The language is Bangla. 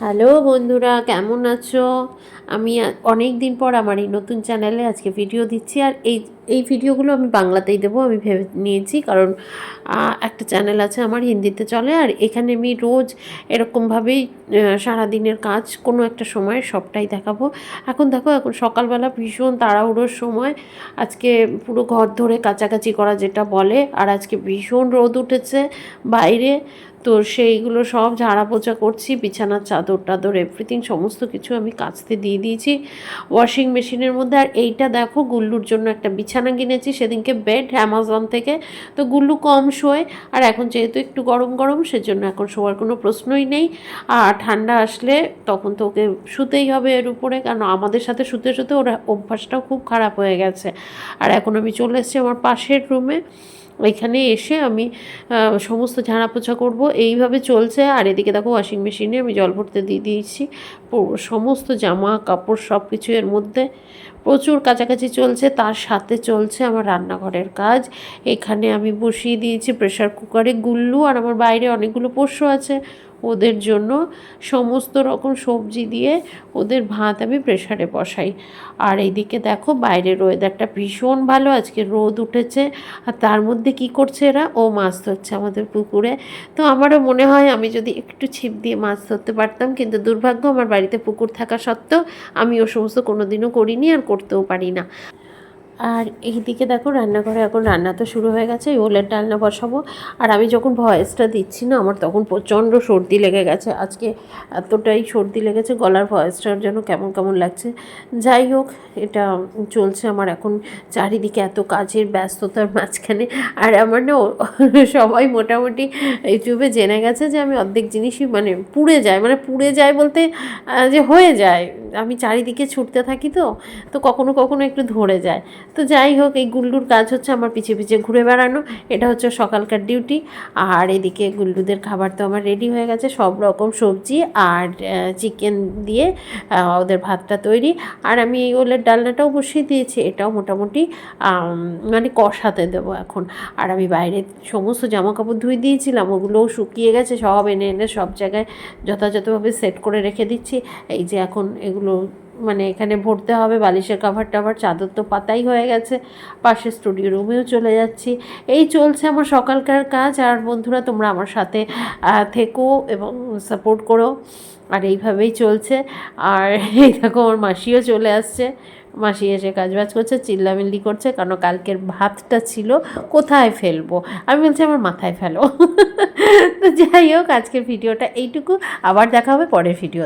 হ্যালো বন্ধুরা, কেমন আছো? আমি অনেক দিন পর আমার এই নতুন চ্যানেলে আজকে ভিডিও দিচ্ছি আর এই এই ভিডিওগুলো আমি বাংলাতেই দেবো, আমি ভেবে নিয়েছি। কারণ একটা চ্যানেল আছে আমার, হিন্দিতে চলে। আর এখানে আমি রোজ এরকমভাবেই সারাদিনের কাজ কোনো একটা সময় সবটাই দেখাবো। এখন দেখো, এখন সকালবেলা ভীষণ তাড়াহুড়োর সময়। আজকে পুরো ঘর ধরে কাচাকাচি করা যেটা বলে, আর আজকে ভীষণ রোদ উঠেছে বাইরে। তো সেইগুলো সব ঝাড়া পোছা করছি, বিছানার চাদর টাদর এভরিথিং সমস্ত কিছু আমি কাচতে দিয়ে দিয়েছি। ওয়াশিং মেশিনের মধ্যে। আর এইটা দেখো, গুল্লুর জন্য একটা বিছানা কিনেছি সেদিনকে বেড অ্যামাজন থেকে। তো গুল্লু কম শোয়, আর এখন যেহেতু একটু গরম গরম, সেজন্য এখন শোয়ার কোনো প্রশ্নই নেই। আর ঠান্ডা আসলে তখন তো ওকে শুতেই হবে এর উপরে, কারণ আমাদের সাথে শুতে শুতে ওর অভ্যাসটাও খুব খারাপ হয়ে গেছে। আর এখন আমি চলে এসেছি আমার পাশের রুমে ওইখানে এসে আমি সমস্ত ঝাড়া পোছা করব। এইভাবে চলছে। আর এদিকে দেখো ওয়াশিং মেশিনে আমি জল ভরতে দিয়ে দিয়েছি। সমস্ত জামা, কাপড় সব কিছু এর মধ্যে। প্রচুর কাছাকাছি চলছে। তার সাথে চলছে আমার রান্নাঘরের কাজ। এখানে আমি বসিয়ে দিয়েছি প্রেশার কুকারে গুল্লু। আর আমার বাইরে অনেকগুলো পোষ্য আছে। ওদের জন্য সমস্ত রকম সবজি দিয়ে ওদের ভাত আমি প্রেশারে বসাই। আর এইদিকে দেখো বাইরের ওয়েদারটা ভীষণ ভালো, আজকে রোদ উঠেছে। আর তার মধ্যে কি করছে এরা? ও মাছ ধরছে আমাদের পুকুরে। তো আমারও মনে হয় আমি যদি একটু ছিপ দিয়ে মাছ ধরতে পারতাম, কিন্তু দুর্ভাগ্য আমার বাড়িতে পুকুর থাকা সত্ত্বেও আমি ও সমস্ত কোনো দিনও করিনি আর করতেও পারি না। আর এইদিকে দেখো রান্নাঘরে এখন রান্না তো শুরু হয়ে গেছে, ওলের ডালনা বসাবো। আর আমি যখন ভয়েসটা দিচ্ছি না, আমার তখন প্রচণ্ড সর্দি লেগে গেছে। আজকে এতটাই সর্দি লেগেছে, গলার ভয়েসটার যেন কেমন কেমন লাগছে। যাই হোক, এটা চলছে আমার এখন চারিদিকে এত কাজের ব্যস্ততার মাঝখানে। আর আমার না সবাই মোটামুটি ইউটিউবে জেনে গেছে যে আমি অর্ধেক জিনিসই মানে পুড়ে যায়। মানে পুড়ে যায় বলতে যে হয়ে যায়। আমি চারিদিকে ছুটতে থাকি তো তো কখনো কখনো একটু ধরে যায়। তো যাই হোক, এই গুল্লুর কাজ হচ্ছে আমার পিছে পিছে ঘুরে বেড়ানো। এটা হচ্ছে সকালকার ডিউটি। আর এদিকে গুল্লুদের খাবার তো আমার রেডি হয়ে গেছে, সব রকম সবজি আর চিকেন দিয়ে ওদের ভাতটা তৈরি। আর আমি এই ওলের ডালনাটাও বসিয়ে দিয়েছি, এটাও মোটামুটি মানে কষাতে দেবো এখন। আর আমি বাইরে সমস্ত জামা কাপড় ধুয়ে দিয়েছিলাম, ওগুলোও শুকিয়ে গেছে, সব এনে এনে সব জায়গায় যথাযথভাবে সেট করে রেখে দিচ্ছি। এই যে এখন এগুলো মানে এখানে ভরতে হবে, বালিশের কাভার টাভার চাদর তো পাতাই হয়ে গেছে। পাশে স্টুডিও রুমেও চলে যাচ্ছি। এই চলছে আমার সকালকার কাজ। আর বন্ধুরা, তোমরা আমার সাথে থেকো এবং সাপোর্ট করো। আর এইভাবেই চলছে। আর এই দেখো, আমার মাসিও চলে আসছে। মাসি এসে কাজবাজ করছে, চিল্লামিল্লি করছে, কারণ কালকের ভাতটা ছিল, কোথায় ফেলব? আমি বলছি, আমার মাথায় ফেলো। তো যাই হোক, আজকের ভিডিওটা এইটুকু। আবার দেখা হবে পরের ভিডিও